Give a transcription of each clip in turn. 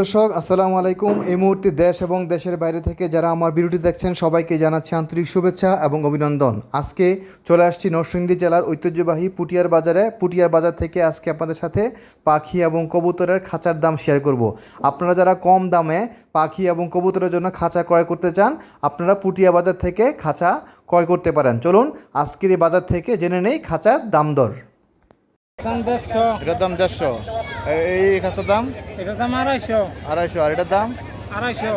দর্শক আসসালামু আলাইকুম। এই মুহূর্তে দেশ এবং দেশের বাইরে থেকে যারা আমার ভিডিওটি দেখছেন সবাইকে জানাচ্ছি আন্তরিক শুভেচ্ছা এবং অভিনন্দন। আজকে চলে আসছি নরসিংদী জেলার ঐতিহ্যবাহী পুটিয়ার বাজারে। পুটিয়ার বাজার থেকে আজকে আপনাদের সাথে পাখি এবং কবুতরের খাঁচার দাম শেয়ার করব। আপনারা যারা কম দামে পাখি এবং কবুতরের জন্য খাঁচা ক্রয় করতে চান আপনারা পুটিয়া বাজার থেকে খাঁচা ক্রয় করতে পারেন। চলুন আজকের এই বাজার থেকে জেনে নেই খাঁচার দাম দর। দাম দেড়শো। দেড়শো। এই খাঁচার দাম? এটার দাম আড়াইশো। আড়াইশো আর এটার দাম? আড়াইশো।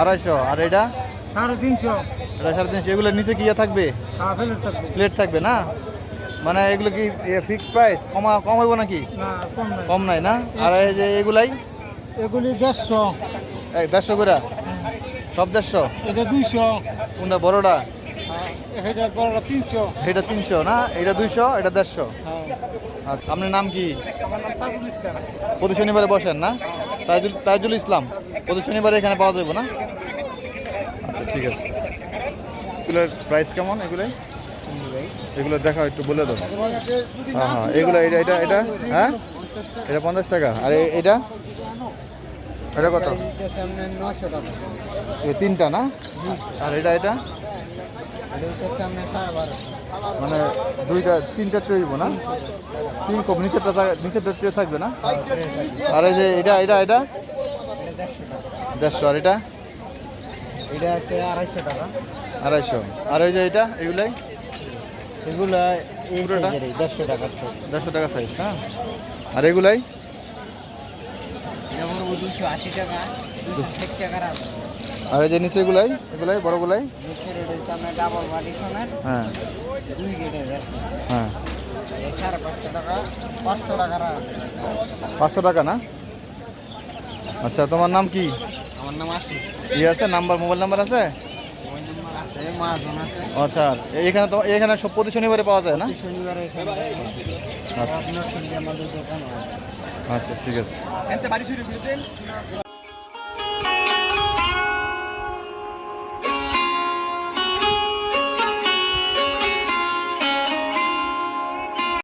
আড়াইশো আর এটা? সাড়ে তিনশো। এটা সাড়ে তিনশো এগুলোর নিচে কি ইয়ে থাকবে? খাওয়া ফেলে থাকবে। প্লেট থাকবে না? মানে এগুলো কি ফিক্স প্রাইস কমা কম হইব নাকি? কম নাই। কম নাই না? আর এই যে এগুলাই? এগুলি দেড়শো। এই দেড়শো করে? সব দেড়শো? এটা দুইশো। কোনটা বড়টা? এটা তিনশো। না? এটা দুইশো এটা দেড়শো? হ্যাঁ। আচ্ছা আপনার নাম কি? তাজুল প্রতি শনিবারে বসেন না? তাইজুল তাইজুল ইসলাম প্রতি শনিবারে এখানে পাওয়া যাবে না? আচ্ছা ঠিক আছে। এগুলোর প্রাইস কেমন এগুলো? এগুলো দেখা একটু বলে দাও হ্যাঁ হ্যাঁ এগুলো এটা এটা এটা হ্যাঁ? এটা পঞ্চাশ টাকা। আর এটা? এটা কত? নশো টাকা। এই তিনটা না? আর এটা এটা এটা সামনে সাড়ে বারোশো মানে দুইটা তিনটা ট্রে হইব না? তিন কপ নিচেরটা নিচেরটা ট্রে থাকবে না? আর এই যে এটা এটা এটা? দেড়শো আর এটা? এটা আছে আড়াইশো টাকা। আড়াইশো। আর ওই যে এটা এগুলাই? এগুলো? দেড়শো টাকার দেড়শো টাকা সাইজ না? আর এগুলাই? দুশো আশি টাকা দুশো ষাট টাকার আছে আর এই যে নিচে এগুলাই এগুলাই নিচের এটা ডাবল পার্টিশনের হ্যাঁ। দুই গেটের হ্যাঁ। সাড়ে পাঁচশো টাকা পাঁচশো টাকার পাঁচশো টাকা না? আচ্ছা তোমার নাম কি? আমার নাম আশি ই আছে? নাম্বার মোবাইল নাম্বার আছে? আচ্ছা এখানে তো এখানে সব প্রতি শনিবারে পাওয়া যায় না? শনিবারে আচ্ছা। আপনার সঙ্গে আমাদের দোকান আছে। আচ্ছা ঠিক আছে।